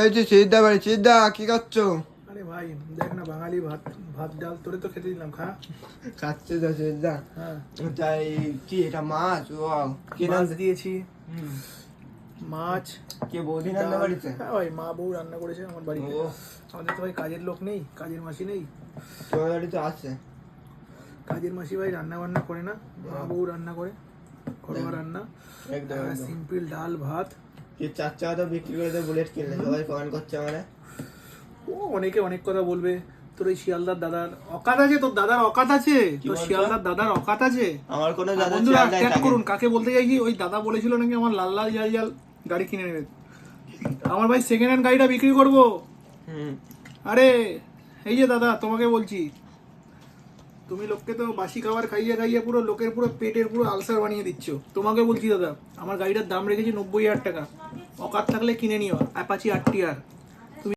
হয়েছে সিদ্ধা বাড়ি সিদ্ধা কি করছ আরে ভাই দেখ না বাঙালি ভাত ভাত ডাল তোরে তো খেতে দিলাম খা। খাচ্ছে তো সিদ্ধা। হ্যাঁ। তাই কি এটা মাছ? ও কি মাছ দিয়েছি। মাছ কে বৌদি রান্না বাড়িতে? হ্যাঁ ভাই মা বউ রান্না করেছে আমার বাড়িতে। আমাদের তো ভাই কাজের লোক নেই কাজের মাসি নেই। তোমার বাড়িতে আছে। কাজের মাসি ভাই রান্না বান্না করে না মা বউ রান্না করে ঘরোয়া রান্না। সিম্পল ডাল ভাত। কি চার চাকা তো বিক্রি করে তো বুলেট কিনলে সবাই কমেন্ট করছে মানে ও অনেকে অনেক কথা বলবে। তোর এই শিয়ালদার দাদার অকাত আছে? তোর দাদার অকাত আছে? তোর শিয়ালদার দাদার অকাত আছে? আমার কোনো দাদা বন্ধুরা ট্যাগ করুন কাকে বলতে চাইছি? ওই দাদা বলেছিল নাকি আমার লাল লাল জাল জাল গাড়ি কিনে নেবে। আমার ভাই সেকেন্ড হ্যান্ড গাড়িটা বিক্রি করব। আরে এই যে দাদা তোমাকে বলছি। তুমি লোককে তো বাসি খাবার খাইয়ে খাইয়ে পুরো লোকের পুরো পেটের পুরো আলসার বানিয়ে দিচ্ছ। তোমাকে বলছি দাদা আমার গাড়িটার দাম রেখেছি নব্বই হাজার টাকা। অকাত থাকলে কিনে নিও অ্যাপাচি আর টি আর।